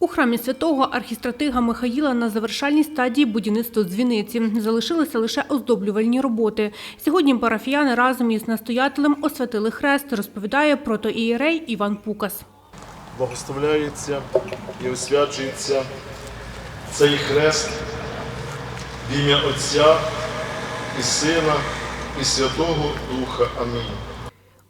У храмі святого архістратига Михаїла на завершальній стадії будівництва дзвіниці. Залишилися лише оздоблювальні роботи. Сьогодні парафіяни разом із настоятелем освятили хрест, розповідає протоієрей Іван Пукас. благословляється і освячується цей хрест в ім'я Отця і Сина і Святого Духа. Амінь.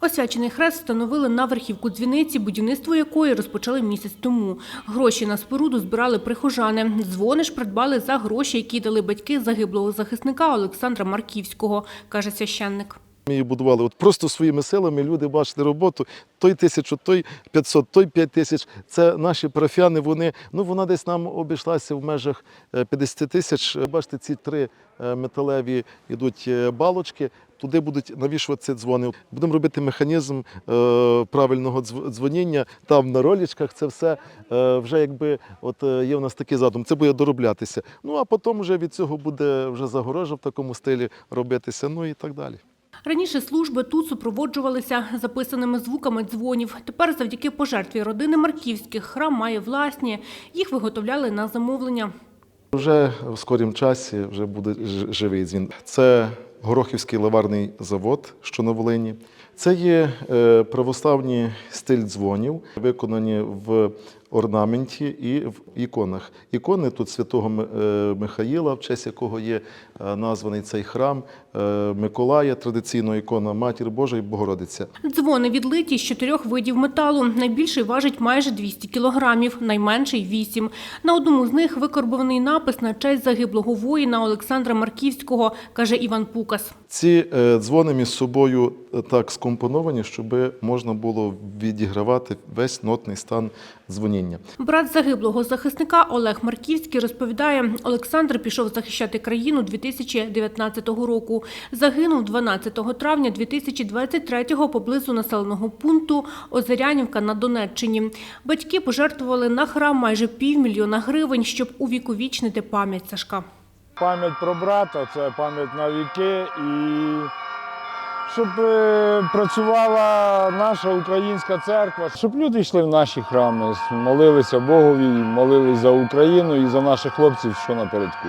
Освячений хрест встановили на верхівку дзвіниці, будівництво якої розпочали місяць тому. Гроші на споруду збирали прихожани. Дзвони ж придбали за гроші, які дали батьки загиблого захисника Олександра Марківського, каже священник. Ми її будували от просто своїми силами. Люди бачили роботу. Той тисячу, той 500, той 5 тисяч. Це наші парафіяни. Вони ну вона десь нам обійшлася в межах е, 50 тисяч. Бачите, ці три е, металеві йдуть е, балочки. Туди будуть навішуватися дзвони. Будемо робити механізм е, правильного дзв- дзвоніння. Там на ролічках це все е, вже якби от е, є у нас такий задум. Це буде дороблятися. Ну а потім вже від цього буде вже загорожа в такому стилі робитися. Ну і так далі. Раніше служби тут супроводжувалися записаними звуками дзвонів. Тепер завдяки пожертві родини Марківських храм має власні. Їх виготовляли на замовлення. Вже в скорім часі вже буде живий дзвін. Це Горохівський ливарний завод, що на Волині. Це є е, православні стиль дзвонів, виконані в орнаменті і в іконах. Ікони тут святого е, Михаїла, в честь якого є е, названий цей храм, е, Миколая, традиційно ікона Матір Божа і Богородиця. Дзвони відлиті з чотирьох видів металу. Найбільший важить майже 200 кілограмів, найменший – 8. На одному з них викорбований напис на честь загиблого воїна Олександра Марківського, каже Іван Пукас. Ці е, дзвони між собою е, так скомпоновані, щоб можна було відігравати весь нотний стан дзвоніння. Брат загиблого захисника Олег Марківський розповідає, Олександр пішов захищати країну 2019 року. Загинув 12 травня 2023-го поблизу населеного пункту Озерянівка на Донеччині. Батьки пожертвували на храм майже півмільйона гривень, щоб увіковічнити пам'ять Сашка. Пам'ять про брата це пам'ять на віки і щоб е, працювала наша українська церква, щоб люди йшли в наші храми, молилися Богові, молились за Україну і за наших хлопців, що напередку.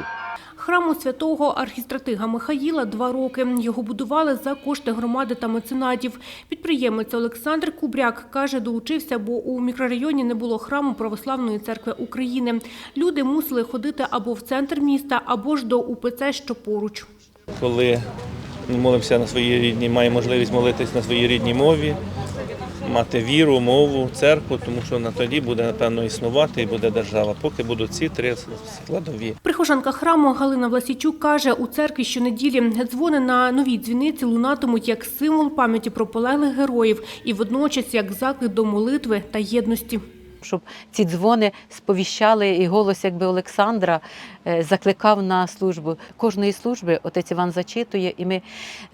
Храму святого архістратига Михаїла два роки. Його будували за кошти громади та меценатів. Підприємець Олександр Кубряк каже, долучився, бо у мікрорайоні не було храму Православної церкви України. Люди мусили ходити або в центр міста, або ж до УПЦ, що поруч. коли молимося на своїй рідній, має можливість молитись на своїй рідній мові, мати віру, мову, церкву, тому що на тоді буде напевно існувати і буде держава, поки будуть ці три складові. Прихожанка храму Галина Власічук каже, у церкві щонеділі дзвони на новій дзвіниці лунатимуть як символ пам'яті про полеглих героїв і водночас як заклик до молитви та єдності. Щоб ці дзвони сповіщали, і голос якби Олександра е, закликав на службу. Кожної служби отець Іван зачитує, і ми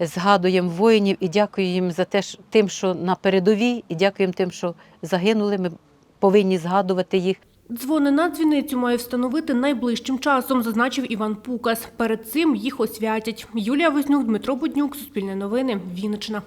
згадуємо воїнів і дякуємо їм за те, тим, що на передовій, і дякуємо тим, що загинули. Ми повинні згадувати їх. Дзвони на дзвіницю має встановити найближчим часом, зазначив Іван Пукас. Перед цим їх освятять. Юлія Вознюк, Дмитро Буднюк, Суспільне новини, Вінниччина.